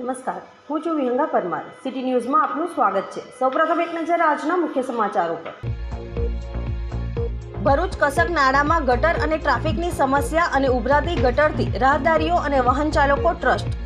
નમસ્કાર. હું છું વિહંગા પરમાર. સિટી ન્યૂઝમાં આપનું સ્વાગત છે. સૌપ્રથમ એક નજર આજના મુખ્ય સમાચારો પર ભરૂચ કસક નાળામાં ગટર અને ટ્રાફિકની સમસ્યા અને ઉભરાતી ગટરથી રાહદારીઓ અને વાહન ચાલકો ટ્રસ્ટ.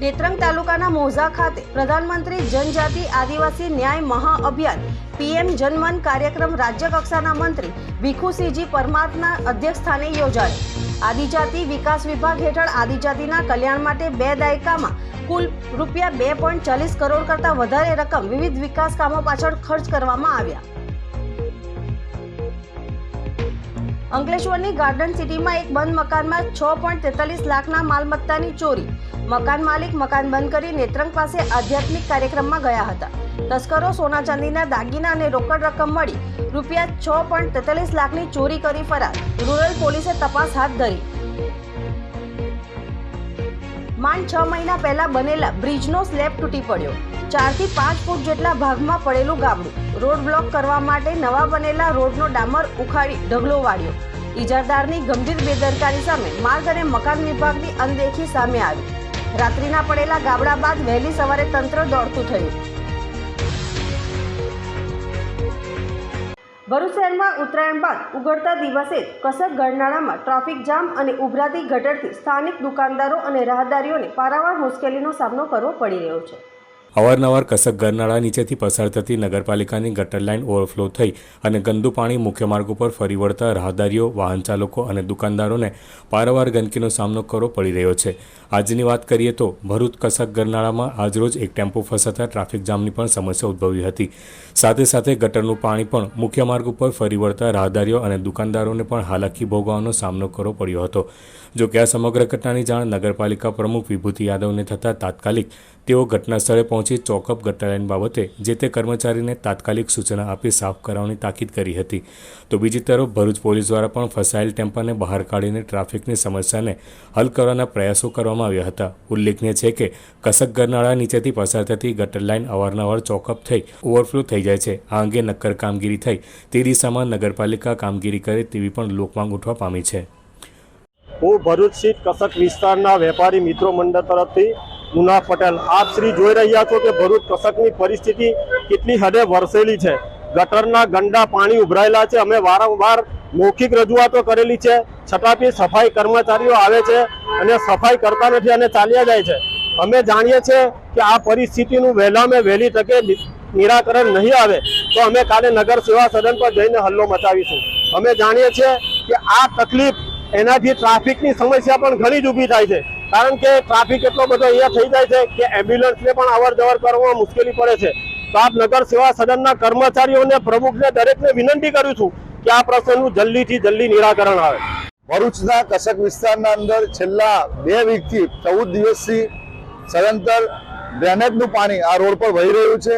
નેત્રંગ તાલુકાના મોઝા ખાતે પ્રધાનમંત્રી જનજાતિ આદિવાસી ન્યાય મહાઅભિયાન પીએમ જનમન કાર્યક્રમ રાજ્ય કક્ષાના મંત્રી ભીખુસિંહજી પરમારના અધ્યક્ષસ્થાને યોજાયો. આદિજાતિ વિકાસ વિભાગ હેઠળ આદિજાતિના કલ્યાણ માટે બે દાયકામાં કુલ રૂપિયા બે પોઈન્ટ ચાલીસ કરોડ કરતાં વધારે રકમ વિવિધ વિકાસ કામો પાછળ ખર્ચ કરવામાં આવ્યા. અંકલેશ્વરની ગાર્ડન સિટીમાં એક બંધ મકાનમાં છ પોઈન્ટ તેતાલીસ લાખના માલમત્તાની ચોરી. મકાન માલિક મકાન બંધ કરી નેત્રંગ પાસે આધ્યાત્મિક કાર્યક્રમમાં ગયા હતા. તસ્કરો સોના ચાંદીના દાગીના અને રોકડ રકમ મળી રૂપિયા છ પોઈન્ટ તેતાલીસ લાખની ચોરી કરી ફરાર. રૂરલ પોલીસે તપાસ હાથ ધરી. માંડ છ મહિના પહેલા બનેલા બ્રિજનો સ્લેબ તૂટી પડ્યો. ચારથી પાંચ ફૂટ જેટલા ભાગમાં પડેલું ગાબડું. રોડ બ્લોક કરવા માટે નવા બનેલા રોડનો ડામર ઉખાડી ઢગલો વાળ્યો. ઇજારદારની ગંભીર બેદરકારી સામે માર્ગ અને મકાન વિભાગની અનદેખી સામે આવી. રાત્રિના પડેલા ગાબડા બાદ વહેલી સવારે તંત્ર દોડતું થયું. ભરૂચ શહેરમાં ઉત્તરાયણ બાદ ઉગડતા દિવસે કસર ગરનાળામાં ટ્રાફિક જામ અને ઉભરાતી ગટરથી સ્થાનિક દુકાનદારો અને રાહદારીઓને પારાવાર મુશ્કેલીનો સામનો કરવો પડી રહ્યો છે. અવારનવાર કસક ગરનાળા નીચેથી પસાર થતી નગરપાલિકાની ગટર લાઇન ઓવરફ્લો થઈ અને ગંદુ પાણી મુખ્ય માર્ગ ઉપર ફરી વળતા રાહદારીઓ, વાહન ચાલકો અને દુકાનદારોને પારાવાર ગંદકીનો સામનો કરવો પડી રહ્યો છે. આજની વાત કરીએ તો ભરૂચ કસક ગરનાળામાં આજરોજ એક ટેમ્પો ફસાતા ટ્રાફિક જામની પણ સમસ્યા ઉદ્ભવી હતી. સાથે સાથે ગટરનું પાણી પણ મુખ્ય માર્ગ ઉપર ફરી વળતા રાહદારીઓ અને દુકાનદારોને પણ હાલાકી ભોગવવાનો સામનો કરવો પડ્યો હતો. જો કે આ સમગ્ર ઘટનાની જાણ નગરપાલિકા પ્રમુખ વિભૂતિ યાદવને થતાં તાત્કાલિક તેઓ ઘટનાસ્થળે પહોંચી ચોકઅપ ગટર લાઇન બાબતે જે તે કર્મચારીને તાત્કાલિક સૂચના આપી સાફ કરાવવાની તાકીદ કરી હતી. તો બીજી તરફ ભરૂચ પોલીસ દ્વારા પણ ફસાયેલ ટેમ્પાને બહાર કાઢીને ટ્રાફિકની સમસ્યાને હલ કરવાના પ્રયાસો કરવામાં આવ્યા હતા. ઉલ્લેખનીય છે કે કસક ગરનાળા નીચેથી પસાર થતી ગટર લાઇન અવારનવાર ચોકઅપ થઈ ઓવરફ્લો થઈ જાય છે. આ અંગે નક્કર કામગીરી થઈ તે દિશામાં નગરપાલિકા કામગીરી કરે તેવી પણ લોકમાંગ ઉઠવા પામી છે. હું ભરૂચ સીટ કસક વિસ્તારના વેપારી મિત્રો મંડળ તરફથી મુના પટેલ. આપ શ્રી જોઈ રહ્યા છો કે ભરૂચ કસકની પરિસ્થિતિ કેટલી હદે વરસેલી છે. ગટરના ગંડા પાણી ઉભરાયેલા છે. અમે વારંવાર મૌખિક રજૂઆતો કરેલી છે. છતાં બી સફાઈ કર્મચારીઓ આવે છે અને સફાઈ કરતા નથી અને ચાલ્યા જાય છે. અમે જાણીએ છીએ કે આ પરિસ્થિતિનું વહેલામાં વહેલી તકે નિરાકરણ નહીં આવે તો અમે કાલે નગર સેવા સદન પર જઈને હલ્લો મચાવીશું. અમે જાણીએ છીએ કે આ તકલીફ એનાથી ટ્રાફિકની સમસ્યા પણ ઘણી જ ઊભી થાય છે. કારણ કે ટ્રાફિક એટલો બધો અહીંયા થઈ જાય છે કે એમ્બ્યુલન્સને પણ અવર જવર કરવામાં મુશ્કેલી પડે છે. તો આપ નગર સેવા સદનના કર્મચારીઓને, પ્રમુખને, દરેકને વિનંતી કરું છું કે આ પ્રશ્નનું જલ્દીથી જલ્દી નિરાકરણ આવે. ભરૂચના કસક વિસ્તારના અંદર છેલ્લા બે વીકથી ચૌદ દિવસથી સદંતર ડ્રેનેજનું પાણી આ રોડ પર વહી રહ્યું છે.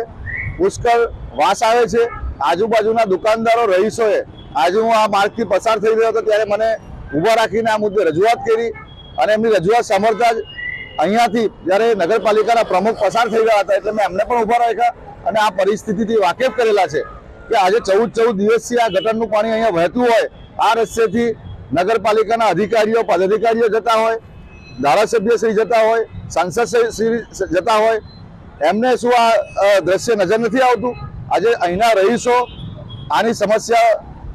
પુષ્કળ વાસ આવે છે. આજુબાજુના દુકાનદારો રહીશોએ, આજે હું આ માર્ગથી પસાર થઈ રહ્યો હતો ત્યારે મને ઊભા રાખીને આ મુદ્દે રજૂઆત કરી અને એમની રજૂઆત સાંભળતા જ અહીંયાથી જ્યારે નગરપાલિકાના પ્રમુખ પસાર થઈ ગયા હતા એટલે મેં એમને પણ ઊભા રાખ્યા અને આ પરિસ્થિતિથી વાકેફ કરેલા છે કે આજે ચૌદ ચૌદ દિવસથી આ ગટરનું પાણી અહીંયા વહેતું હોય, આ રસ્તેથી નગરપાલિકાના અધિકારીઓ, પદાધિકારીઓ જતા હોય, ધારાસભ્ય શ્રી જતા હોય, સાંસદ શ્રી જતા હોય. એમને શું આ દ્રશ્ય નજર નથી આવતું? આજે અહીંના રહીશો આની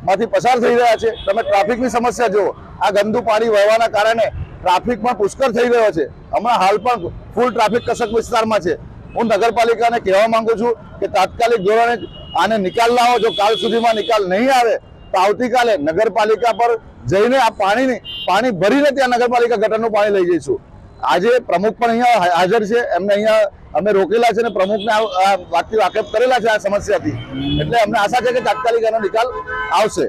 સમસ્યામાંથી પસાર થઈ રહ્યા છે. તમે ટ્રાફિકની સમસ્યા જુઓ. આ ગંદુ પાણી વહેવાના કારણે ટ્રાફિકમાં પુષ્કળ થઈ રહ્યો છે. હમણાં હાલ પણ ફૂલ ટ્રાફિક કસક વિસ્તારમાં છે. હું નગરપાલિકાને કહેવા માંગુ છું કે તાત્કાલિક ધોરણે આને નિકાલ લાવો. જો કાલ સુધીમાં નિકાલ નહીં આવે, તો આવતીકાલે નગરપાલિકા પર જઈને આ પાણીની, પાણી ભરીને ત્યાં નગરપાલિકા ગટરનું પાણી લઈ જઈશું. આજે પ્રમુખ પણ અહીંયા હાજર છે. એમને અહીંયા અમે રોકેલા છે અને પ્રમુખને વાકેફ કરેલા છે, આ સમસ્યાથી. એટલે અમને આશા છે કે તાત્કાલિક એનો નિકાલ આવશે.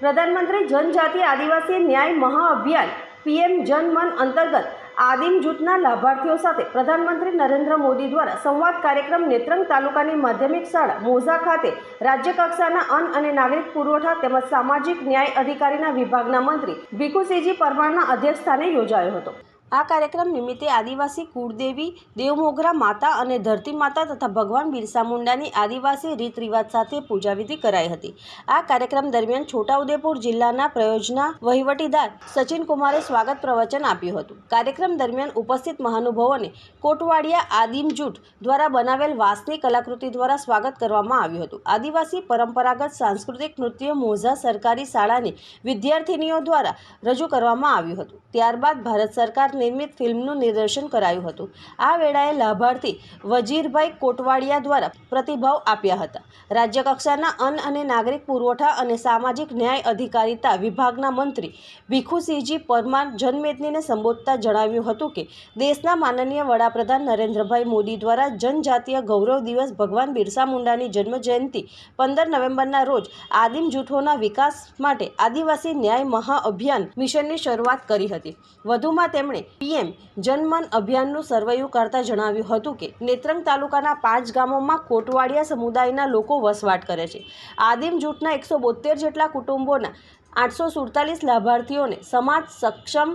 પ્રધાનમંત્રી જનજાતિ આદિવાસી ન્યાય મહાઅભિયાન, પીએમ જન મન અંતર્ગત આદિમ જૂથના લાભાર્થીઓ સાથે પ્રધાનમંત્રી નરેન્દ્ર મોદી દ્વારા સંવાદ કાર્યક્રમ નેત્રંગ તાલુકાની માધ્યમિક શાળા, મોઝા ખાતે રાજ્ય કક્ષાના અન્ન અને નાગરિક પુરવઠા તેમજ સામાજિક ન્યાય અધિકારીના વિભાગના મંત્રી ભીખુસિંહજી પરમારના અધ્યક્ષસ્થાને યોજાયો હતો. આ કાર્યક્રમ નિમિત્તે આદિવાસી કુળદેવી, દેવમોગરા માતા અને ધરતી માતા તથા ભગવાન બિરસા મુંડાની આદિવાસી રીત રિવાજ સાથે પૂજાવિધિ કરાઈ હતી. આ કાર્યક્રમ દરમિયાન છોટાઉદેપુર જિલ્લાના પ્રયોજના વહીવટીદાર સચિન કુમારે સ્વાગત પ્રવચન આપ્યું હતું. કાર્યક્રમ દરમિયાન ઉપસ્થિત મહાનુભાવોને કોટવાડિયા આદિમ જૂથ દ્વારા બનાવેલ વાંસની કલાકૃતિ દ્વારા સ્વાગત કરવામાં આવ્યું હતું. આદિવાસી પરંપરાગત સાંસ્કૃતિક નૃત્ય મોઝા સરકારી શાળાની વિદ્યાર્થિનીઓ દ્વારા રજૂ કરવામાં આવ્યું હતું. ત્યારબાદ ભારત સરકાર નિર્મિત ફિલ્મનું નિદર્શન કરાયું હતું. આ વેળાએ લાભાર્થી વજીરભાઈ કોટવાડિયા દ્વારા પ્રતિભાવ આપ્યા હતા. રાજ્યકક્ષાના અન્ન અને નાગરિક પુરવઠા અને સામાજિક ન્યાય અધિકારીતા વિભાગના મંત્રી ભીખુસિંહજી પરમાર જનમેદનીને સંબોધતા જણાવ્યું હતું કે, દેશના માનનીય વડાપ્રધાન નરેન્દ્રભાઈ મોદી દ્વારા જનજાતીય ગૌરવ દિવસ ભગવાન બિરસા મુંડાની જન્મ જયંતિ પંદર નવેમ્બરના રોજ આદિમ જૂથોના વિકાસ માટે આદિવાસી ન્યાય મહાઅભિયાન મિશનની શરૂઆત કરી હતી. વધુમાં તેમણે પીએમ જનમન અભિયાનનું સરવૈયું કરતા જણાવ્યું હતું કે, નેત્રંગ તાલુકાના પાંચ ગામોમાં કોટવાડિયા સમુદાયના લોકો વસવાટ કરે છે. આદિમ જૂથના એકસો બોતેર જેટલા કુટુંબોના આઠસો સુડતાલીસ લાભાર્થીઓને સમાજ સક્ષમ,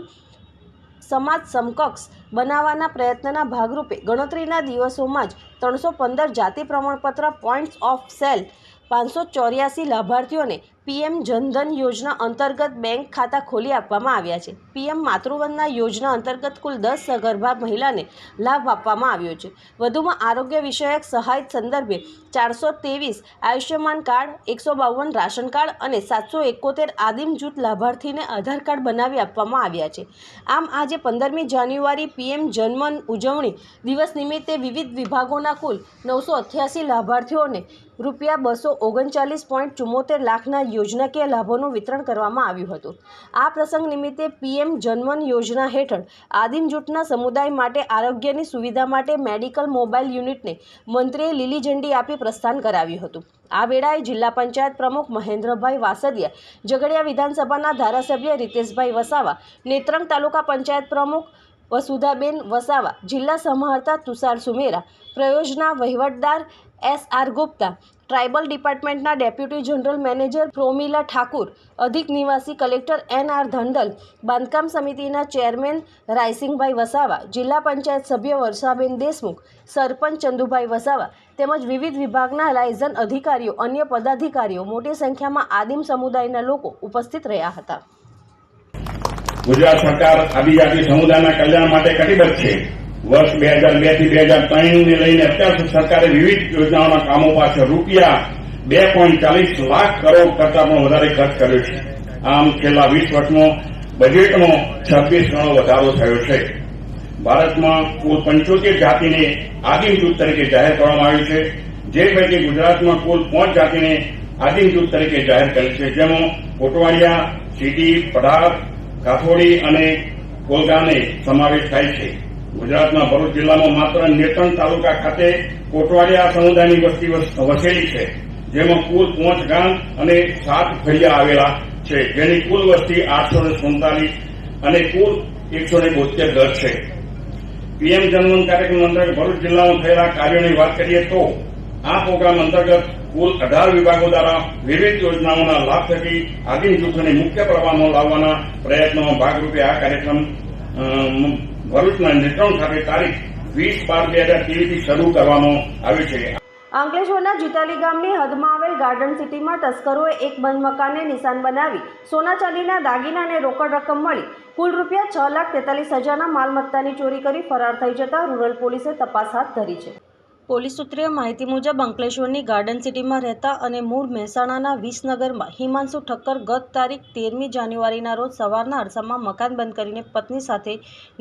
સમાજ સમકક્ષ બનાવવાના પ્રયત્નના ભાગરૂપે ગણતરીના દિવસોમાં જ ત્રણસો પંદર જાતિ પ્રમાણપત્ર પોઈન્ટ્સ ઓફ સેલ પાંચસો ચોર્યાસી લાભાર્થીઓને પીએમ જનધન યોજના અંતર્ગત બેંક ખાતા ખોલી આપવામાં આવ્યા છે. પીએમ માતૃવંદના યોજના અંતર્ગત કુલ દસ સગર્ભા મહિલાને લાભ આપવામાં આવ્યો છે. વધુમાં આરોગ્ય વિષયક સહાય સંદર્ભે ચારસો ત્રેવીસ આયુષ્યમાન કાર્ડ, એકસો બાવન રાશન કાર્ડ અને સાતસો એકોતેર આદિમ જૂથ લાભાર્થીને આધાર કાર્ડ બનાવી આપવામાં આવ્યા છે. આમ, આજે પંદરમી જાન્યુઆરી પીએમ જન્મન ઉજવણી દિવસ નિમિત્તે વિવિધ વિભાગોના કુલ નવસો અઠ્યાસી લાભાર્થીઓને રૂપિયા બસો ઓગણચાલીસ પોઈન્ટ ચુમ્મોતેર લાખના યોજનાકીય લાભોનું વિતરણ કરવામાં આવ્યું હતું. આ પ્રસંગ નિમિત્તે પીએમ જનમન યોજના હેઠળ આદિમ જૂથના સમુદાય માટે આરોગ્યની સુવિધા માટે મેડિકલ મોબાઈલ યુનિટને મંત્રીએ લીલી ઝંડી આપી પ્રસ્થાન કરાવ્યું હતું. આ વેળાએ જિલ્લા પંચાયત પ્રમુખ મહેન્દ્રભાઈ વાસદિયા, ઝઘડિયા વિધાનસભાના ધારાસભ્ય રીતેશભાઈ વસાવા, નેત્રંગ તાલુકા પંચાયત પ્રમુખ વસુધાબેન વસાવા, જિલ્લા સમાહર્તા તુષાર સુમેરા, પ્રયોજના વહીવટદાર S R Gupta, tribal ડિપાર્ટમેન્ટના deputy general manager Promila Thakur, અધિક નિવાસી કલેક્ટર એન આર ધંડલ, બાંધકામ સમિતિના ચેરમેન રાયસિંગભાઈ વસાવા, જિલ્લા પંચાયત સભ્ય વર્ષાબેન દેશમુખ, સરપંચ ચંદુભાઈ વસાવા તેમજ વિવિધ વિભાગના લાયઝન અધિકારીઓ, અન્ય પદાધિકારીઓ મોટી સંખ્યામાં આદિમ સમુદાયના લોકો ઉપસ્થિત રહ્યા હતા. ગુજરાત સરકાર આદિજાતિ સમુદાયના કલ્યાણ માટે કટિબદ્ધ છે. વર્ષ બે હજાર બેથી બે હજાર ત્રણને લઈને અત્યાર સરકારે વિવિધ યોજનાઓના કામો પાછળ રૂપિયા બે પોઈન્ટ ચાલીસ લાખ કરોડ કરતા પણ વધારે ખર્ચ કર્યો છે. આમ છેલ્લા વીસ વર્ષમાં બજેટનો છવ્વીસ ગણો વધારો થયો છે. ભારતમાં કુલ પંચોતેર જાતિને આદિમ જૂથ તરીકે જાહેર કરવામાં આવ્યું છે. જે પૈકી ગુજરાતમાં કુલ પાંચ જાતિને આદિમ જૂથ તરીકે જાહેર કરી છે. જેમાં કોટવાડિયા, સીટી, પઢાર, કાથોડી અને કોલગાને સમાવેશ થાય છે. ગુજરાતના ભરૂચ જિલ્લામાં માત્ર નેતન તાલુકા ખાતે કોટવાડિયા સમુદાયની વસ્તી વસ- વસેલી છે, જેમાં કુલ પાંચ ગામ અને સાત ફળિયા આવેલા છે, જેની કુલ વસ્તી આઠસો ને સુડતાલીસ અને કુલ એકસો ને બોતેર ઘર છે. પીએમ જનમન કાર્યક્રમ અંતર્ગત ભરૂચ જિલ્લામાં થયેલા કાર્યોની વાત કરીએ તો, આ પ્રોગ્રામ અંતર્ગત કુલ અઢાર વિભાગો દ્વારા વિવિધ યોજનાઓના લાભ થકી આદિમ જૂથોને મુખ્ય પ્રવાહમાં લાવવાના પ્રયત્નોમાં ભાગરૂપે આ કાર્યક્રમ ભરૂચના નેત્રંગ ખાતે તારીખ વીસ બાર બે હજાર તેવીસથી શરૂ કરવામાં આવી છે. અંકલેશ્વરના જીતાલી ગામની હદમાં આવેલ ગાર્ડન સિટીમાં તસ્કરોએ એક બંધ મકાનને નિશાન બનાવી સોના ચાંદીના દાગીના અને રોકડ રકમ મળી. કુલ રૂપિયા છ લાખ તેતાલીસ હજારના માલમત્તાની ચોરી કરી ફરાર થઈ જતા રૂરલ પોલીસે તપાસ હાથ ધરી છે. પોલીસ સૂત્રીય માહિતી મુજબ અંકલેશ્વરની ગાર્ડન સિટીમાં રહેતા અને મૂળ મહેસાણાના વિસનગરમાં હિમાંશુ ઠક્કર ગત તારીખ તેરમી જાન્યુઆરીના રોજ સવારના અરસામાં મકાન બંધ કરીને પત્ની સાથે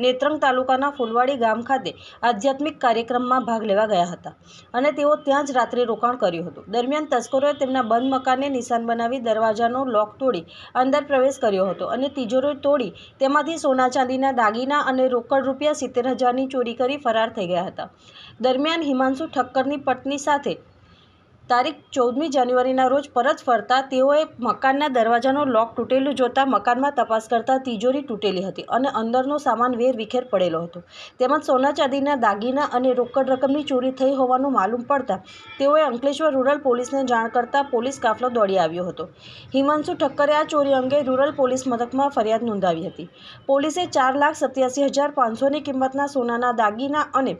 નેત્રંગ તાલુકાના ફૂલવાડી ગામ ખાતે આધ્યાત્મિક કાર્યક્રમમાં ભાગ લેવા ગયા હતા અને તેઓ ત્યાં જ રાત્રે રોકાણ કર્યું હતું. દરમિયાન તસ્કરોએ તેમના બંધ મકાનને નિશાન બનાવી દરવાજાનો લોક તોડી અંદર પ્રવેશ કર્યો હતો અને તિજોરી તોડી તેમાંથી સોના ચાંદીના દાગીના અને રોકડ રૂપિયા સિત્તેર હજારની ચોરી કરી ફરાર થઈ ગયા હતા. દરમિયાન હિમાંશુ ઠક્કરની પત્ની સાથે તારીખ ચૌદમી જાન્યુઆરીના રોજ પરત ફરતા તેઓએ મકાનના દરવાજાનો લોક તૂટેલું જોતા મકાનમાં તપાસ કરતા તિજોરી તૂટેલી હતી અને અંદરનો સામાન વેર વિખેર પડેલો હતો. તેમજ સોના ચાંદીના દાગીના અને રોકડ રકમની ચોરી થઈ હોવાનું માલુમ પડતા તેઓએ અંકલેશ્વર રૂરલ પોલીસને જાણ કરતા પોલીસ કાફલો દોડી આવ્યો હતો. હિમાંશુ ઠક્કરે આ ચોરી અંગે રૂરલ પોલીસ મથકમાં ફરિયાદ નોંધાવી હતી. પોલીસે ચાર લાખ સત્યાસી હજાર પાંચસોની કિંમતના સોનાના દાગીના અને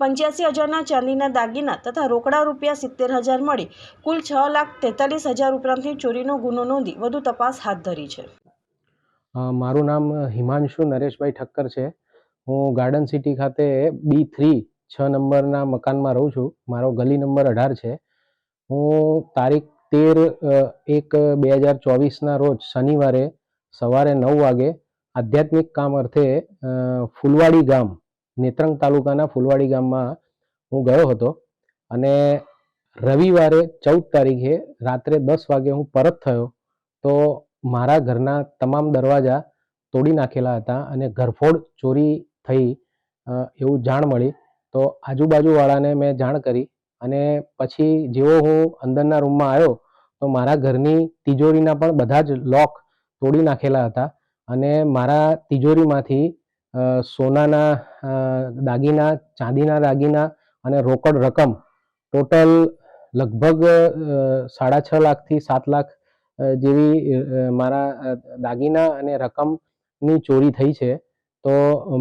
પંચ્યાસી હજારના ચાંદીના દાગીના તથા રોકડા રૂપિયા સિત્તેર હજાર મળી. કુલ છ લાખ તેતાલીસ હજાર ઉપરાંતની ચોરીનો ગુનો નોંધી વધુ તપાસ હાથ ધરી છે. મારું નામ હિમાંશુ નરેશભાઈ ઠક્કર છે. હું ગાર્ડન સિટી ખાતે બી થ્રી છ નંબરના મકાનમાં રહું છું. મારો ગલી નંબર અઢાર છે. હું તારીખ તેર એક, બે હજાર ચોવીસના રોજ શનિવારે સવારે નવ વાગે આધ્યાત્મિક કામ અર્થે ફૂલવાડી ગામ નેત્રંગ તાલુકાના ફૂલવાડી ગામમાં હું ગયો હતો અને રવિવારે ચૌદ તારીખે રાત્રે દસ વાગે હું પરત થયો તો મારા ઘરના તમામ દરવાજા તોડી નાખેલા હતા અને ઘરફોડ ચોરી થઈ એવું જાણ મળી. તો આજુબાજુવાળાને મેં જાણ કરી અને પછી જેવો હું અંદરના રૂમમાં આવ્યો તો મારા ઘરની તિજોરીના પણ બધા જ લોક તોડી નાખેલા હતા અને મારા તિજોરીમાંથી સોનાના દાગીના, ચાંદીના દાગીના અને રોકડ રકમ. ટોટલ લગભગ સાડા છ લાખથી સાત લાખ જેવી મારા દાગીના અને રકમની ચોરી થઈ છે. તો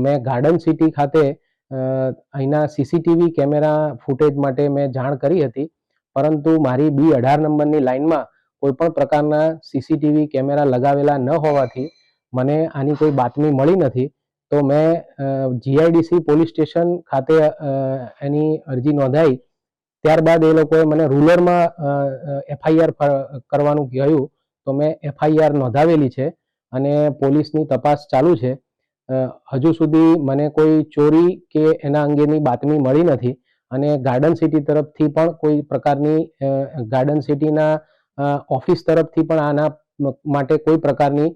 મેં ગાર્ડન સિટી ખાતે અહીંના સીસીટીવી કેમેરા ફૂટેજ માટે મેં જાણ કરી હતી. પરંતુ મારી બી અઢાર નંબરની લાઇનમાં કોઈપણ પ્રકારના સીસીટીવી કેમેરા લગાવેલા ન હોવાથી મને આની કોઈ બાતમી મળી નથી. તો મેં જીઆઈડીસી પોલીસ સ્ટેશન ખાતે એની અરજી નોંધાઈ. ત્યારબાદ એ લોકોએ મને રૂલરમાં એફઆઈઆર કરવાનું કહ્યું. તો મેં એફઆઈઆર નોંધાવેલી છે અને પોલીસની તપાસ ચાલુ છે. હજુ સુધી મને કોઈ ચોરી કે એના અંગેની બાતમી મળી નથી અને ગાર્ડન સિટી તરફથી પણ કોઈ પ્રકારની ગાર્ડન સિટીના ઓફિસ તરફથી પણ આના માટે કોઈ પ્રકારની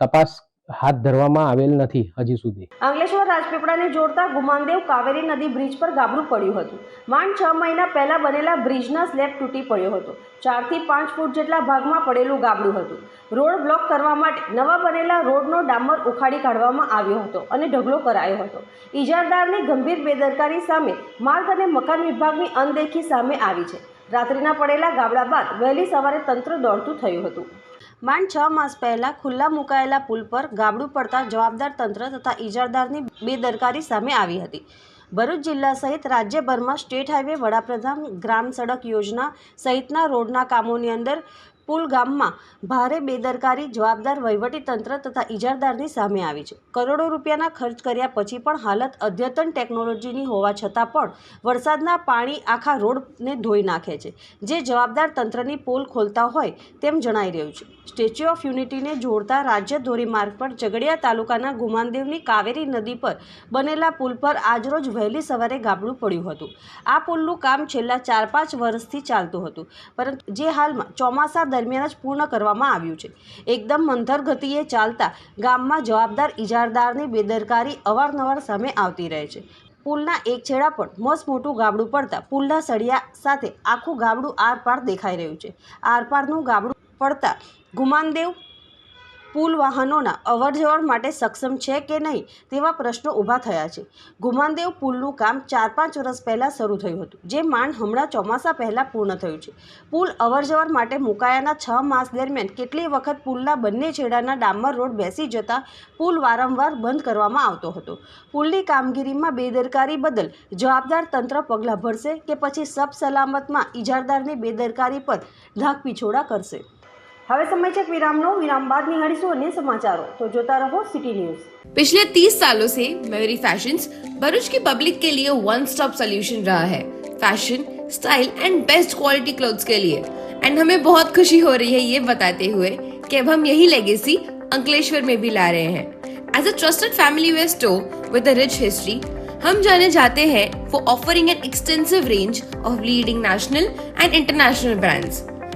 તપાસ હાથ ધરવામાં આવેલ નથી હજી સુધી. અંકલેશ્વર રાજપીપળાને જોડતા ગુમાનદેવ કાવેરી નદી બ્રિજ પર ગાબડું પડ્યું હતું. માંડ છ મહિના પહેલા બનેલા બ્રિજના સ્લેબ તૂટી પડ્યો હતો. ચારથી પાંચ ફૂટ જેટલા ભાગમાં પડેલું ગાબડું હતું. રોડ બ્લોક કરવા માટે નવા બનેલા રોડનો ડામર ઉખાડી કાઢવામાં આવ્યો હતો અને ઢગલો કરાયો હતો. ઇજારદારની ગંભીર બેદરકારી સામે માર્ગ અને મકાન વિભાગની અનદેખી સામે આવી છે. રાત્રિના પડેલા ગાબડા બાદ વહેલી સવારે તંત્ર દોડતું થયું હતું. માંડ છ માસ પહેલા ખુલ્લા મુકાયેલા પુલ પર ગાબડું પડતા જવાબદાર તંત્ર તથા ઇજારદારની બેદરકારી સામે આવી હતી. ભરૂચ જિલ્લા સહિત રાજ્યભરમાં સ્ટેટ હાઈવે વડાપ્રધાન ગ્રામ સડક યોજના સહિતના રોડના કામોની અંદર પુલ ગામમાં ભારે બેદરકારી, જવાબદાર વહીવટીતંત્ર તથા ઇજારદારની સામે આવી છે. કરોડો રૂપિયાના ખર્ચ કર્યા પછી પણ હાલત અદ્યતન ટેકનોલોજીની હોવા છતાં પણ વરસાદના પાણી આખા રોડને ધોઈ નાખે છે. જે જવાબદાર તંત્રની પોલ ખોલતા હોય તેમ જણાઈ રહ્યું છે. સ્ટેચ્યુ ઓફ યુનિટીને જોડતા રાજ્ય ધોરીમાર્ગ પર ઝઘડિયા તાલુકાના ગુમાનદેવની કાવેરી નદી પર બનેલા પુલ પર આજરોજ વહેલી સવારે ગાબડું પડ્યું હતું. આ પુલનું કામ છેલ્લા ચાર પાંચ વર્ષથી ચાલતું હતું, પરંતુ જે હાલમાં ચોમાસા દરમિયાન જ પૂર્ણ કરવામાં આવ્યું છે. એકદમ મંથર ગતિએ ચાલતા ગામમાં જવાબદાર ઇજારદારની બેદરકારી અવારનવાર સામે આવતી રહે છે. પુલના એક છેડા પર મસ્ત મોટું ગાબડું પડતા પુલના સળિયા સાથે આખું ગાબડું આરપાર દેખાઈ રહ્યું છે. આરપારનું ગાબડું પડતા ગુમાનદેવ પુલ વાહનોના અવરજવર માટે સક્ષમ છે કે નહીં તેવા પ્રશ્નો ઊભા થયા છે. ગુમાનદેવ પુલનું કામ ચાર પાંચ વર્ષ પહેલાં શરૂ થયું હતું, જે માંડ હમણાં ચોમાસા પહેલાં પૂર્ણ થયું છે. પુલ અવરજવર માટે મુકાયાના છ માસ દરમિયાન કેટલી વખત પુલના બંને છેડાના ડામર રોડ બેસી જતા પુલ વારંવાર બંધ કરવામાં આવતો હતો. પુલની કામગીરીમાં બેદરકારી બદલ જવાબદાર તંત્ર પગલાં ભરશે કે પછી સબ સલામતમાં ઇજારદારની બેદરકારી પર ઢાક પીછોડા કરશે? હવે સમય છે એક વિરામનો વિરામ બાદ નિહાળીશું અન્ય સમાચારો તો જોતા રહો સિટી ન્યૂઝ पिछले 30 सालों से मयूरी फैशंस भरूच की पब्लिक के लिए वन स्टॉप सोल्यूशन रहा है fashion style and best quality clothes के लिए एंड हमें बहुत खुशी हो रही है ये बताते हुए कि अब हम यही लेगेसी अंकलेश्वर में भी ला रहे हैं as a trusted family wear store with a rich history हम जाने जाते हैं for offering an extensive range of leading national and international brands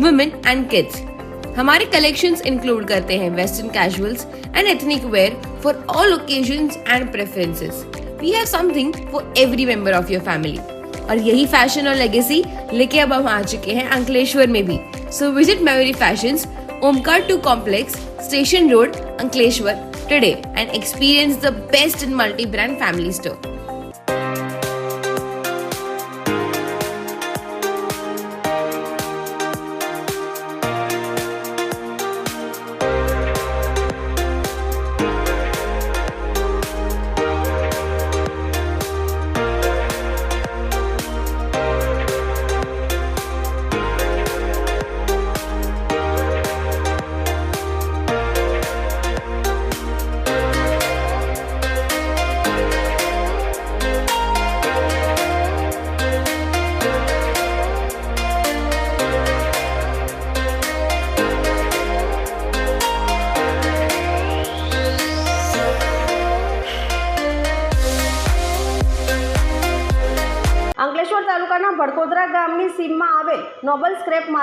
women and kids हमारे कलेक्शंस इंक्लूड करते हैं western casuals and ethnic wear for all occasions and preferences we have something for every member of your family और यही fashion और legacy लेके अब हम आ चुके हैं अंकलेश्वर में भी so visit Memory Fashions Omkar two complex station road Ankleshwar today and experience the best in multi brand family store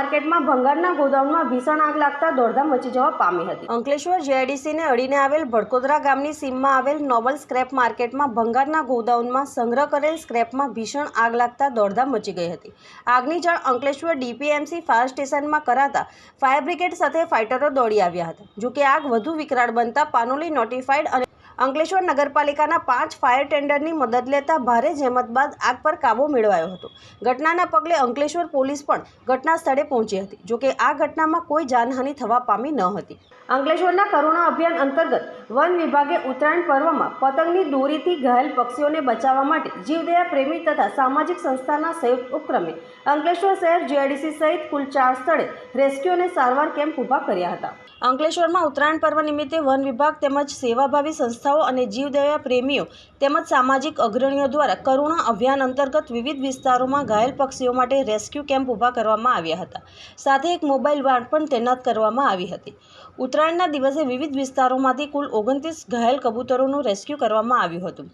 માર્કેટમાં ભંગારના ગોદાઉનમાં ભીષણ આગ લાગતા દોડધામ મચી જવા પામી હતી. અંકલેશ્વર જેઆઈડીસીને અડીને આવેલ ભડકોદરા ગામની સીમમાં આવેલ નોબલ સ્ક્રેપ માર્કેટમાં ભંગારના ગોદાઉનમાં સંગ્રહ કરેલ સ્ક્રેપમાં ભીષણ આગ લાગતા દોડધામ મચી ગઈ હતી. આગની જાણ અંકલેશ્વર ડીપીએમસી ફાયર સ્ટેશનમાં કરાતા ફાયર બ્રિગેડ સાથે ફાઇટરો દોડી આવ્યા હતા. જોકે આગ વધુ વિકરાળ બનતા પાનોલી નોટિફાઈડ અને અંકલેશ્વર નગરપાલિકાના પાંચ ફાયર ટેન્ડરની મદદ લેતા ભારે જહેમત બાદ આગ પર કાબૂ મેળવાયો હતો. ઘટનાના પગલે અંકલેશ્વર પોલીસ પણ ઘટના સ્થળે પહોંચી હતી જોકે આ ઘટનામાં કોઈ જાનહાનિ થવા પામી ન હતી. અંકલેશ્વરના કરુણા અભિયાન અંતર્ગત વન વિભાગે ઉત્તરાયણ પર્વમાં પતંગની દોરીથી ઘાયલ પક્ષીઓને બચાવવા માટે જીવદયા પ્રેમી તથા સામાજિક સંસ્થાના સંયુક્ત ઉપક્રમે અંકલેશ્વર શહેર જીઆઈડીસી સહિત કુલ ચાર સ્થળે રેસ્ક્યુ અને સારવાર કેમ્પ ઊભા કર્યા હતા. અંકલેશ્વરમાં ઉત્તરાયણ પર્વ નિમિત્તે વન વિભાગ તેમજ સેવાભાવી સંસ્થાઓ અને જીવદયા પ્રેમીઓ તેમજ સામાજિક અગ્રણીઓ દ્વારા કરુણા અભિયાન અંતર્ગત વિવિધ વિસ્તારોમાં ઘાયલ પક્ષીઓ માટે રેસ્ક્યુ કેમ્પ ઊભા કરવામાં આવ્યા હતા. સાથે એક મોબાઈલ વાન પણ તૈનાત કરવામાં આવી હતી. ઉત્તરાયણના દિવસે વિવિધ વિસ્તારોમાંથી કુલ ઓગણત્રીસ ઘાયલ કબૂતરોનું રેસ્ક્યુ કરવામાં આવ્યું હતું,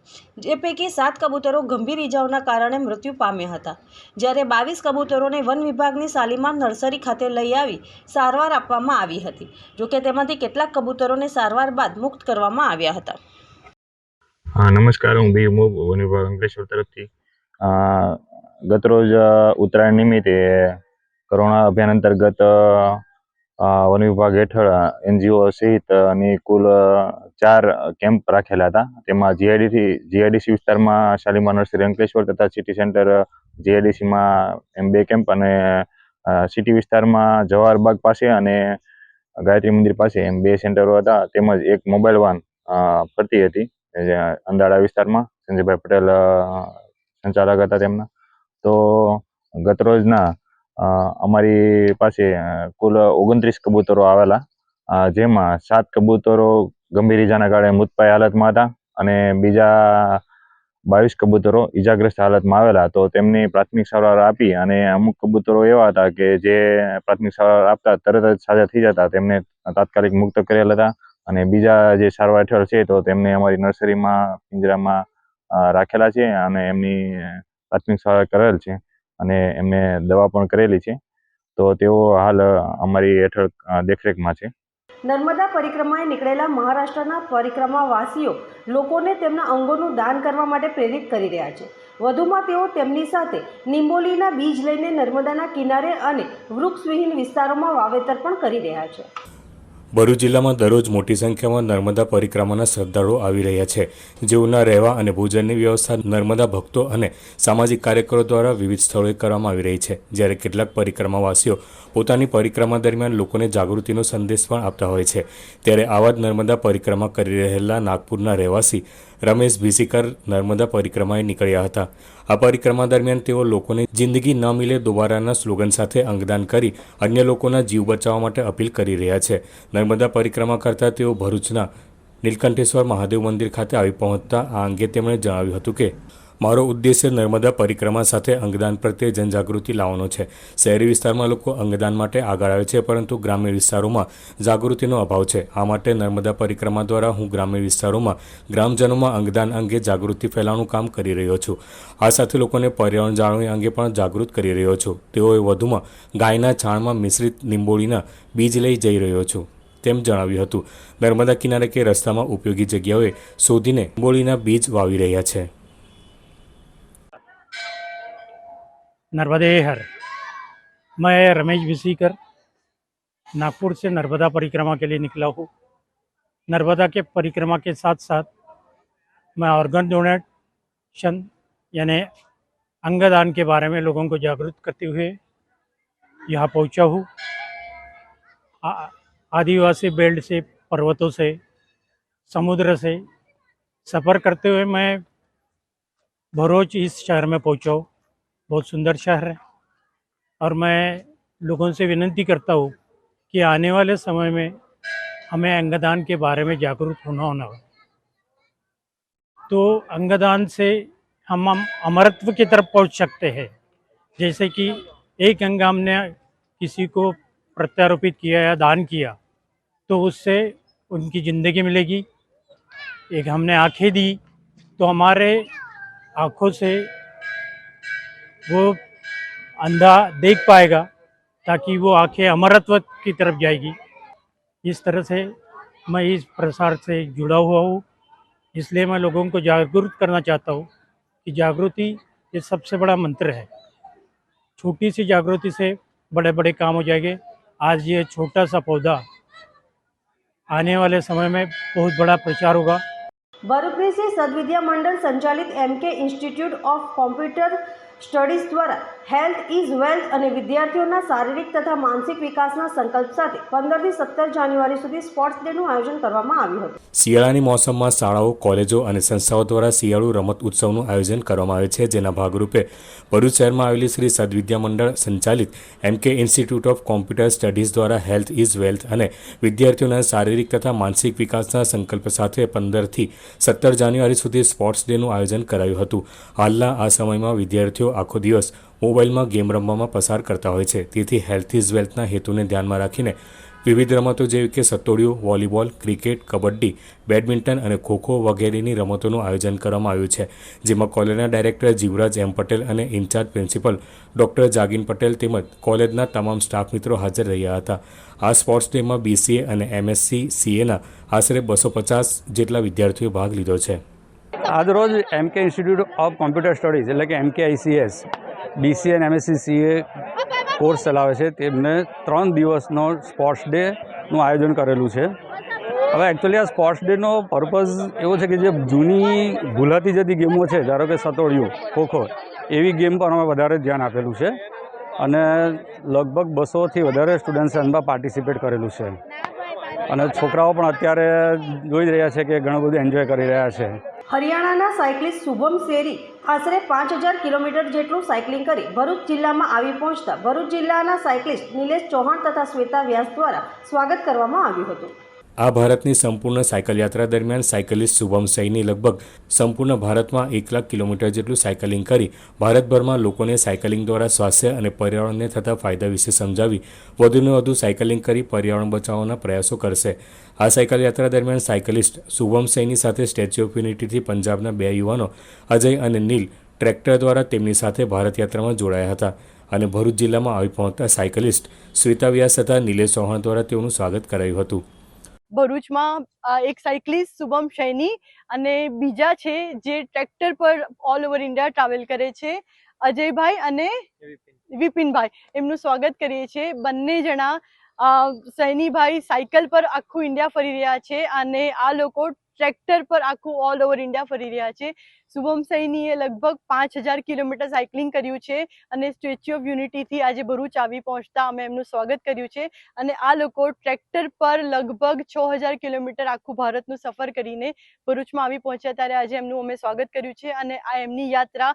જે પૈકી સાત કબૂતરો ગંભીર ઇજાઓના કારણે મૃત્યુ પામ્યા હતા. જ્યારે બાવીસ કબૂતરોને વન વિભાગની શાલીમાર નર્સરી ખાતે લઈ આવી સારવાર આપવામાં આવી હતી જોકે તેમાંથી કેટલાક કબૂતરોને સારવાર બાદ મુક્ત કરવામાં આવ્યા હતા. હા, નમસ્કાર. હું મોબ, વન વિભાગ અંકલેશ્વર તરફથી. ગતરોજ ઉત્તરાયણ નિમિત્તે કરોણા અભિયાન અંતર્ગત વન વિભાગ હેઠળ એનજીઓ સહિતની કુલ ચાર કેમ્પ રાખેલા હતા. તેમાં જીઆઈડીથી જીઆઈડીસી વિસ્તારમાં શાલીમાર નર્સરી અંકલેશ્વર તથા સિટી સેન્ટર જીઆઈડીસીમાં એમ બે કેમ્પ અને સિટી વિસ્તારમાં જવાહરબાગ પાસે અને ગાયત્રી મંદિર પાસે એમ બે સેન્ટરો હતા. તેમજ એક મોબાઈલ વાન ફરતી હતી અંદાળા વિસ્તારમાં. સંજયભાઈ પટેલ સંચાલક હતા તેમના. તો ગતરોજના અમારી પાસે કુલ ઓગણત્રીસ કબૂતરો આવેલા. જેમાં સાત કબૂતરો ગંભીર ઇજાના કારણે મૃતપાય હાલતમાં હતા અને બીજા બાવીસ કબૂતરો ઇજાગ્રસ્ત હાલતમાં આવેલા. તો તેમની પ્રાથમિક સારવાર આપી અને અમુક કબૂતરો એવા હતા કે જે પ્રાથમિક સારવાર આપતા તરત જ સાજા થઈ જતા. તેમને તાત્કાલિક મુક્ત કરેલ હતા અને બીજા જે સારવાર હેઠળ છે તો તેમને અમારી નર્સરીમાં, પિંજરામાં રાખેલા છે અને એમની પ્રાથમિક સારવાર કરેલ છે. અને એમને દવા પણ કરેલી છે. તો તેઓ હાલ અમારી હેઠળ દેખરેખમાં છે. નર્મદા પરિક્રમાએ નીકળેલા મહારાષ્ટ્રના પરિક્રમાવાસીઓ લોકોને તેમના અંગોનું દાન કરવા માટે પ્રેરિત કરી રહ્યા છે. વધુમાં તેઓ તેમની સાથે નિંબોલીના બીજ લઈને નર્મદાના કિનારે અને વૃક્ષવિહીન વિસ્તારોમાં વાવેતર પણ કરી રહ્યા છે. ભરૂચ જિલ્લામાં દરરોજ મોટી સંખ્યામાં નર્મદા પરિક્રમાના શ્રદ્ધાળુઓ આવી રહ્યા છે. જેઓના રહેવા અને ભોજનની વ્યવસ્થા નર્મદા ભક્તો અને સામાજિક કાર્યકરો દ્વારા વિવિધ સ્થળોએ કરવામાં આવી રહી છે. જ્યારે કેટલાક પરિક્રમાવાસીઓ પોતાની પરિક્રમા દરમિયાન લોકોને જાગૃતિનો સંદેશ પણ આપતા હોય છે. ત્યારે આવા જ નર્મદા પરિક્રમા કરી રહેલા નાગપુરના રહેવાસી રમેશ ભીસીકર નર્મદા પરિક્રમાએ નીકળ્યા હતા. આ પરિક્રમા દરમિયાન તેઓ લોકોને જિંદગી ન મિલે દોબારાના સ્લોગન સાથે અંગદાન કરી અન્ય લોકોના જીવ બચાવવા માટે અપીલ કરી રહ્યા છે. નર્મદા પરિક્રમા કરતા તેઓ ભરૂચના નીલકંઠેશ્વર મહાદેવ મંદિર ખાતે આવી પહોંચતા આ અંગે તેમણે જણાવ્યું હતું કે, મારો ઉદ્દેશ્ય નર્મદા પરિક્રમા સાથે અંગદાન પ્રત્યે જનજાગૃતિ લાવવાનો છે. શહેરી વિસ્તારમાં લોકો અંગદાન માટે આગળ આવે છે, પરંતુ ગ્રામ્ય વિસ્તારોમાં જાગૃતિનો અભાવ છે. આ માટે નર્મદા પરિક્રમા દ્વારા હું ગ્રામ્ય વિસ્તારોમાં ગ્રામજનોમાં અંગદાન અંગે જાગૃતિ ફેલાવવાનું કામ કરી રહ્યો છું. આ સાથે લોકોને પર્યાવરણ જાળવણી અંગે પણ જાગૃત કરી રહ્યો છું. તેઓએ વધુમાં ગાયના છાણમાં મિશ્રિત લીંબોળીના બીજ લઈ જઈ રહ્યો છું. તેમ જણાવ્યું હતું નર્મદા કિનારે કે રસ્તામાં ઉપયોગી જગ્યાઓએ શોધીને લીંબોળીના બીજ વાવી રહ્યા છે नर्मदे हर मैं रमेश विसीकर नागपुर से नर्मदा परिक्रमा के लिए निकला हूँ नर्मदा के परिक्रमा के साथ साथ मैं ऑर्गन डोनेशन यानी अंगदान के बारे में लोगों को जागरूक करते हुए यहाँ पहुँचा हूँ आ- आदिवासी बेल्ट से, पर्वतों से, समुद्र से सफ़र करते हुए मैं भरोच इस शहर में पहुँचा बहुत सुंदर शहर है और मैं लोगों से विनती करता हूँ कि आने वाले समय में हमें अंगदान के बारे में जागरूक होना होना हो तो अंगदान से हम हम अमरत्व की तरफ़ पहुँच सकते हैं। जैसे कि एक अंग हमने किसी को प्रत्यारोपित किया या दान किया तो उससे उनकी ज़िंदगी मिलेगी। एक हमने आँखें दी तो हमारे आँखों से वो अंधा देख पाएगा, ताकि वो आँखें अमरत्व की तरफ़ जाएगी। इस तरह से मैं इस प्रसार से जुड़ा हुआ हूँ। इसलिए मैं लोगों को जागरूक करना चाहता हूँ कि जागृति ये सबसे बड़ा मंत्र है। छोटी सी जागृति से बड़े बड़े काम हो जाएँगे। आज ये छोटा सा पौधा आने वाले समय में बहुत बड़ा प्रचार होगा भरूच से सदविद्या मंडल संचालित M K institute of computer studies દ્વારા હેલ્થ ઇઝ વેલ્થ અને વિદ્યાર્થીઓના શારીરિક તથા માનસિક વિકાસના સંકલ્પ સાથે પંદરથી સત્તર જાન્યુઆરી સુધી સ્પોર્ટ્સ ડેનું આયોજન કરવામાં આવ્યું હતું. શિયાળાની મોસમમાં શાળાઓ, કોલેજો અને સંસ્થાઓ દ્વારા શિયાળુ રમત ઉત્સવનું આયોજન કરવામાં આવે છે, જેના ભાગરૂપે ભરૂચ શહેરમાં આવેલી શ્રી સદવિદ્યા મંડળ સંચાલિત M K institute of computer studies દ્વારા હેલ્થ ઇઝ વેલ્થ અને વિદ્યાર્થીઓના શારીરિક તથા માનસિક વિકાસના સંકલ્પ સાથે પંદરથી સત્તર જાન્યુઆરી સુધી સ્પોર્ટ્સ ડેનું આયોજન કરાયું હતું. હાલના આ સમયમાં વિદ્યાર્થીઓ આખો દિવસ મોબાઈલમાં ગેમ રમવામાં પસાર કરતા હોય છે, તેથી હેલ્થ ઇઝ વેલ્થના હેતુને ધ્યાનમાં રાખીને વિવિધ રમતો જેવી કે સતોડિયું વોલીબોલ, ક્રિકેટ, કબડ્ડી, બેડમિન્ટન અને ખોખો વગેરેની રમતોનું આયોજન કરવામાં આવ્યું છે, જેમાં કોલેજના ડાયરેક્ટર જીવરાજ એમ પટેલ અને in-charge principal doctor Jagin Patel તેમજ કોલેજના તમામ સ્ટાફ મિત્રો હાજર રહ્યા હતા. આ સ્પોર્ટ્સ ડેમાં બીસીએ અને એમએસસી સીએના આશરે બસો પચાસ જેટલા વિદ્યાર્થીઓએ ભાગ લીધો છે. આજરોજ એમ K institute of computer studies એટલે કે એમ કે આઈસીએસ બીસીએ અને એમએસસી સીએ કોર્સ ચલાવે છે. તેમને ત્રણ દિવસનો સ્પોર્ટ્સ ડેનું આયોજન કરેલું છે. હવે એકચ્યુઅલી આ સ્પોર્ટ્સ ડેનો પર્પઝ એવો છે કે જે જૂની ભૂલાતી જતી ગેમો છે, ધારો કે સતોડિયું, ખોખો, એવી ગેમ પર અમે વધારે ધ્યાન આપેલું છે. અને લગભગ બસોથી વધારે સ્ટુડન્ટ્સે એમાં પાર્ટિસિપેટ કરેલું છે. અને છોકરાઓ પણ અત્યારે જોઈ રહ્યા છે કે ઘણું બધું એન્જોય કરી રહ્યા છે. હરિયાણાના સાયકલિસ્ટ શુભમ શેરી આશરે પાંચ હજાર કિલોમીટર જેટલું સાયકલિંગ કરી ભરૂચ જિલ્લામાં આવી પહોંચતા ભરૂચ જિલ્લાના સાયકલિસ્ટ નિલેશ ચૌહાણ તથા શ્વેતા વ્યાસ દ્વારા સ્વાગત કરવામાં આવ્યું હતું. આ ભારતની સંપૂર્ણ સાયકલ યાત્રા દરમિયાન સાયકલિસ્ટ શુભમ સૈની લગભગ સંપૂર્ણ ભારતમાં એક લાખ કિલોમીટર જેટલું સાયકલિંગ કરી ભારતભરમાં લોકોને સાયકલિંગ દ્વારા સ્વાસ્થ્ય અને પર્યાવરણને થતા ફાયદા વિશે સમજાવી વધુને વધુ સાયકલિંગ કરી પર્યાવરણ બચાવવાના પ્રયાસો કરશે. આ સાયકલ યાત્રા દરમિયાન સાયકલિસ્ટ શુભમ સૈની સાથે સ્ટેચ્યુ ઓફ યુનિટીથી પંજાબના બે યુવાનો, અજય અને નીલ, ટ્રેક્ટર દ્વારા તેમની સાથે ભારત યાત્રામાં જોડાયા હતા અને ભરૂચ જિલ્લામાં આવી પહોંચતા સાયકલિસ્ટ શ્વેતા વ્યાસ તથા નિલેશ ચૌહાણ દ્વારા તેઓનું સ્વાગત કરાયું હતું. ભરૂચમાં એક સાયકલિસ્ટ શુભમ સૈની અને બીજા છે જે ટ્રેક્ટર પર ઓલ ઓવર ઇન્ડિયા ટ્રાવેલ કરે છે અજયભાઈ અને વિપિનભાઈ. એમનું સ્વાગત કરીએ છીએ. બંને જણા સૈનીભાઈ સાયકલ પર આખું ઇન્ડિયા ફરી રહ્યા છે અને આ લોકો ટ્રેક્ટર પર આખું ઓલ ઓવર ઇન્ડિયા ફરી રહ્યા છે. શુભમ સૈનીએ લગભગ પાંચ હજાર કિલોમીટર સાયકલિંગ કર્યું છે અને સ્ટેચ્યુ ઓફ યુનિટીથી આજે ભરૂચ આવી પહોંચતા અમે એમનું સ્વાગત કર્યું છે. અને આ લોકો ટ્રેક્ટર પર લગભગ છ હજાર કિલોમીટર આખું ભારતનું સફર કરીને ભરૂચમાં આવી પહોંચ્યા ત્યારે આજે એમનું અમે સ્વાગત કર્યું છે અને આ એમની યાત્રા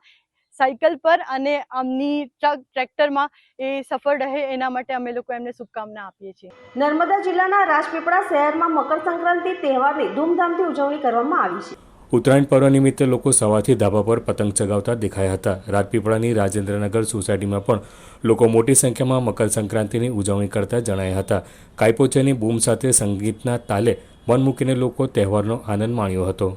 સાયકલ પર અને આમની ટ્રક ટ્રેક્ટરમાં એ સફળ રહે એના માટે અમે લોકો એમને શુભકામના આપીએ છીએ. નર્મદા જિલ્લાના રાજપીપળા શહેરમાં મકર સંક્રાંતિ તહેવારની ધૂમધામથી ઉજવણી કરવામાં આવી છે. ઉત્તરાયણ પર્વ નિમિત્તે લોકો સવારથી ધાબા પર પતંગ ચગાવતા દેખાયા હતા. રાજપીપળાની રાજેન્દ્રનગર સોસાયટીમાં પણ લોકો મોટી સંખ્યામાં મકર સંક્રાંતિની ઉજવણી કરતા જણાયા હતા. કાયપોચેની બૂમ સાથે સંગીતના તાલે મન મૂકીને લોકો તહેવારનો આનંદ માણ્યો હતો.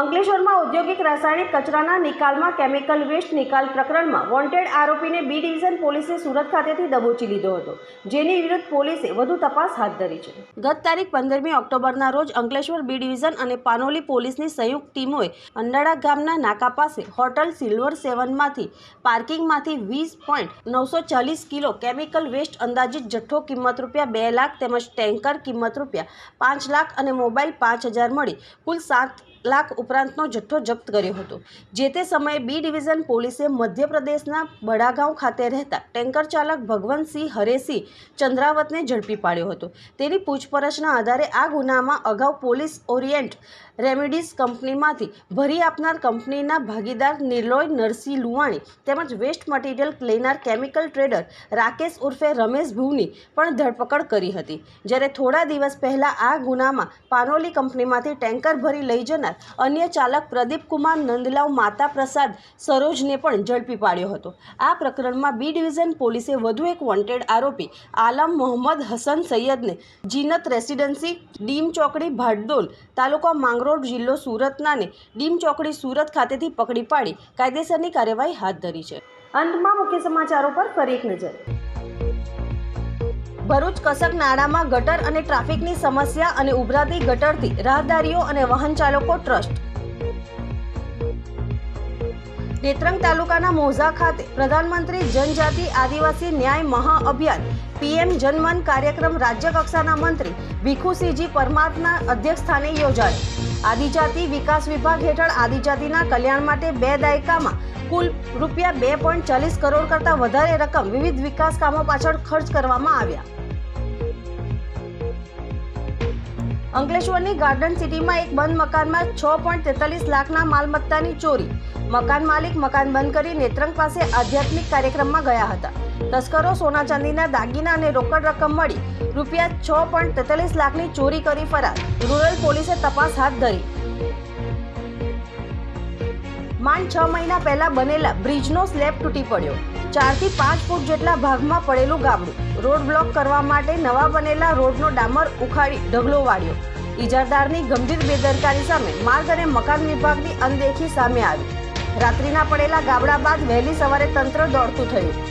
અંકલેશ્વરમાં ઔદ્યોગિક રાસાયણિક કચરાના નિકાલમાં કેમિકલ વેસ્ટ નિકાલ પ્રકરણમાં વોન્ટેડ આરોપીને બી ડિવિઝન પોલીસે સુરત ખાતેથી દબોચી લીધો હતો. જેની વિરુદ્ધ પોલીસે વધુ તપાસ હાથ ધરી છે. ગત તારીખ પંદરમી ઓક્ટોબરના રોજ અંકલેશ્વર બી ડિવિઝન અને પાનોલી પોલીસની સંયુક્ત ટીમોએ અંડાળા ગામના નાકા પાસે હોટલ સિલ્વર સેવનમાંથી પાર્કિંગમાંથી વીસ પોઈન્ટ નવસો ચાલીસ કિલો કેમિકલ વેસ્ટ અંદાજિત જથ્થો કિંમત રૂપિયા બે લાખ તેમજ ટેન્કર કિંમત રૂપિયા પાંચ લાખ અને મોબાઈલ પાંચ હજાર મળી કુલ સાત લાખ ઉપરાંતનો જથ્થો જપ્ત કર્યો હતો. જે તે સમયે બી ડિવિઝન પોલીસે મધ્યપ્રદેશના બડાગાંવ ખાતે રહેતા ટેન્કર ચાલક ભગવંતસિંહ હરેસિંહ ચંદ્રાવતને ઝડપી પાડ્યો હતો. તેની પૂછપરછના આધારે આ ગુનામાં અગાઉ પોલીસ ઓરિએન્ટ રેમિડીઝ કંપનીમાંથી ભરી આપનાર કંપનીના ભાગીદાર નિર્લોય નરસિંહ લુવાણી તેમજ વેસ્ટ મટીરિયલ લેનાર કેમિકલ ટ્રેડર રાકેશ ઉર્ફે રમેશ ભુવની પણ ધરપકડ કરી હતી. જ્યારે થોડા દિવસ પહેલાં આ ગુનામાં પાનોલી કંપનીમાંથી ટેન્કર ભરી લઈ જનાર અન્ય ચાલક પ્રદીપ કુમાર નંદલાવ માતા પ્રસાદ સરોજને પણ ઝડપી પાડ્યો હતો. આ પ્રકરણમાં બી ડિવિઝન પોલીસે વધુ એક વોન્ટેડ આરોપી આલમ મોહમ્મદ હસન સૈયદને જીનત રેસિડેન્સી, ડીમ ચોકડી ભાડદોલ તાલુકા માંગરોળ જિલ્લો સુરતનાને ડીમ ચોકડી સુરત ખાતેથી પકડી પાડી કાયદેસરની કાર્યવાહી હાથ ધરી છે. અંતમાં મુખ્ય સમાચારો પર ફરી એક નજર. ભરૂચ કસક નાળામાં ગટર અને ટ્રાફિકની સમસ્યા અને ઉભરાતી ગટરથી રાહદારીઓ અને વાહન ચાલકો ટ્રસ્ટ. નેત્રંગ તાલુકાના મોઝા ખાતે પ્રધાનમંત્રી જનજાતિ આદિવાસી ન્યાય મહાઅભિયાન પીએમ જનમન કાર્યક્રમ રાજ્ય કક્ષાના મંત્રી ભીખુસિંહજી પરમારના અધ્યક્ષસ્થાને યોજાયો. આદિજાતિ વિકાસ વિભાગ હેઠળ આદિજાતિના કલ્યાણ માટે બે દાયકામાં કુલ રૂપિયા બે પોઈન્ટ ચાલીસ કરોડ કરતાં વધારે રકમ વિવિધ વિકાસ કામો પાછળ ખર્ચ કરવામાં આવ્યા. અંકલેશ્વરની ગાર્ડન સિટીમાં એક બંધ મકાનમાં છ પોઈન્ટ તેતાલીસ લાખના માલમત્તાની ચોરી. મકાન માલિક મકાન બંધ કરી નેત્રંગ પાસે આધ્યાત્મિક કાર્યક્રમમાં ગયા હતા. તસ્કરો સોના ચાંદીના દાગીના અને રોકડ રકમ મળી રૂપિયા છ પોઈન્ટ તેતાલીસ લાખની ચોરી કરી ફરાર. રૂરલ પોલીસે તપાસ હાથ ધરી. માંડ છ મહિના પહેલા બનેલા બ્રિજનો સ્લેબ તૂટી પડ્યો. ચારથી પાંચ ફૂટ જેટલા ભાગમાં પડેલું ગાબડું રોડ બ્લોક કરવા માટે નવા બનેલા રોડનો ડામર ઉખાડી ઢગલો વાળ્યો. ઇજારદારની ગંભીર બેદરકારી સામે માર્ગ અને મકાન વિભાગની અનદેખી સામે આવી. રાત્રિના પડેલા ગાબડા બાદ વહેલી સવારે તંત્ર દોડતું થયું.